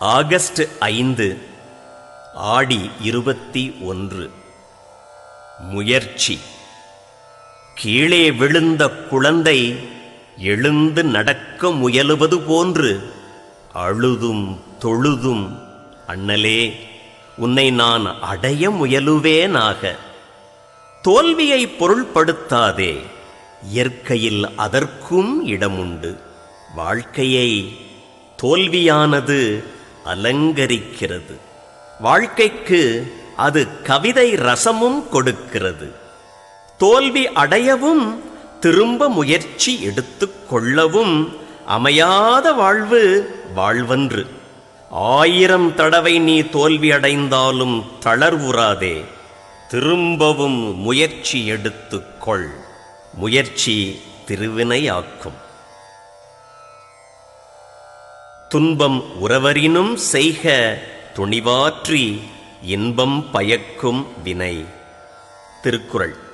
August ஐந்து ஆடி இருபத்தி ஒன்று. முயற்சி. கீழே விழுந்த குழந்தை எழுந்து நடக்க முயலுவது போன்று அழுதும் தொழுதும் அண்ணலே உன்னை நான் அடைய முயலுவேனாக. தோல்வியை பொருள்படுத்தாதே இயற்கையில் அதற்கும் இடமுண்டு. வாழ்க்கையை தோல்வியானது அலங்கரிக்கிறது. வாழ்க்கைக்கு அது கவிதை ரசமும் கொடுக்கிறது. தோல்வி அடையவும் திரும்ப முயற்சி எடுத்துக் கொள்ளவும் அமையாத வாழ்வு வாழ்வன்று. ஆயிரம் தடவை நீ தோல்வி அடைந்தாலும் தளர்வுறாதே. திரும்பவும் முயற்சி எடுத்துக்கொள் முயற்சி திருவினையாக்கும். துன்பம் உறவரினும் செய்க துணிவாற்றி இன்பம் பயக்கும் வினை. திருக்குறள்.